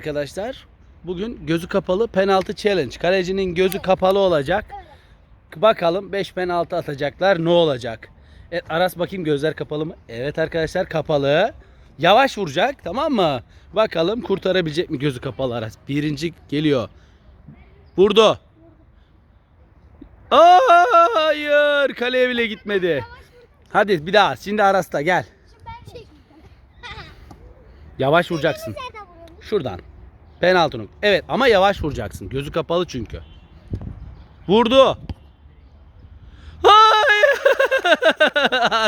Arkadaşlar bugün gözü kapalı penaltı challenge. Kalecinin gözü kapalı olacak. Bakalım 5 penaltı atacaklar ne olacak? Evet Aras bakayım gözler kapalı mı? Evet arkadaşlar kapalı. Yavaş vuracak tamam mı? Bakalım kurtarabilecek mi gözü kapalı Aras? Birinci geliyor. Vurdu. Aa, hayır kaleye bile gitmedi. Hadi bir daha şimdi Aras'ta gel. Yavaş vuracaksın. Şuradan. Penaltı nok- Evet ama yavaş vuracaksın. Gözü kapalı çünkü. Vurdu. Hayır.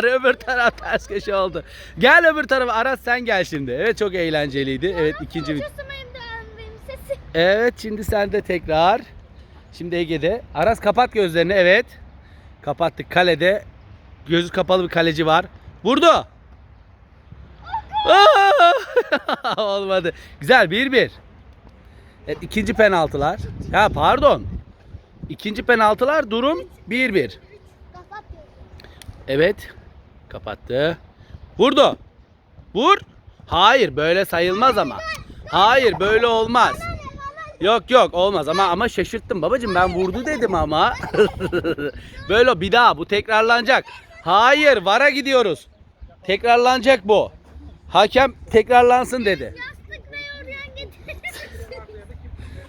Öbür taraf ters köşe oldu. Gel öbür tarafa. Aras sen gel şimdi. Evet çok eğlenceliydi. Evet ikinci bit. Evet şimdi sen de tekrar. Şimdi Ege'de. Aras kapat gözlerini. Evet. Kapattık. Kalede gözü kapalı bir kaleci var. Vurdu. Olmadı. Güzel 1-1. Evet ikinci penaltılar. Ha pardon. İkinci penaltılar durum 1-1. Evet. Kapattı. Vurdu. Vur. Hayır böyle sayılmaz ama. Hayır böyle olmaz. Yok yok olmaz ama ama şaşırttım babacığım ben vurdu dedim ama. böyle bir daha bu tekrarlanacak. Hayır vara gidiyoruz. Tekrarlanacak bu. Hakem tekrarlansın dedi.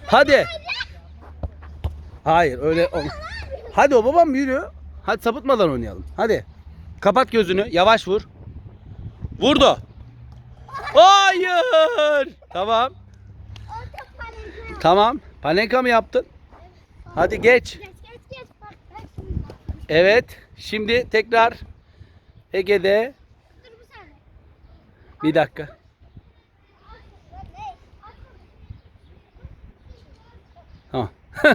Hadi. Hayır öyle olmaz. Hadi o babam yürü. Hadi sapıtmadan oynayalım. Hadi. Kapat gözünü. Yavaş vur. Vurdu. Hayır. Tamam. Tamam. Panenka mı yaptın? Hadi geç. Evet. Şimdi tekrar Ege'de bir dakika. Tamam.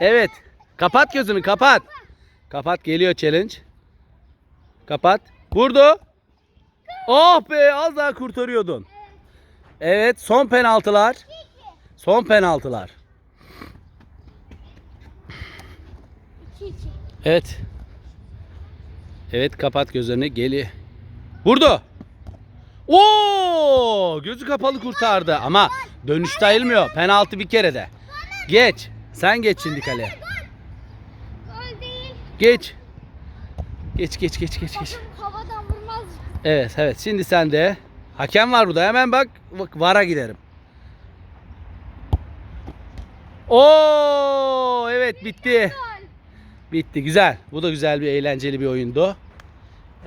evet. Kapat gözünü kapat. Kapat geliyor challenge. Kapat. Vurdu. Oh be az daha kurtarıyordun. Evet son penaltılar. Son penaltılar. Evet. Evet kapat gözlerini. Geli. Vurdu. Oo! Gözü kapalı kurtardı ama dönüş sayılmıyor. Penaltı bir kere de. Geç. Sen geç şimdi kaleye. Geç. Geç geç geç geç geç. Havadan vurmaz. Evet evet şimdi sen de. Hakem var burada hemen bak bak, vara giderim. Oo evet bitti. Bitti güzel. Bu da güzel bir eğlenceli bir oyundu.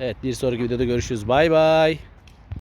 Evet bir sonraki videoda görüşürüz. Bay bay.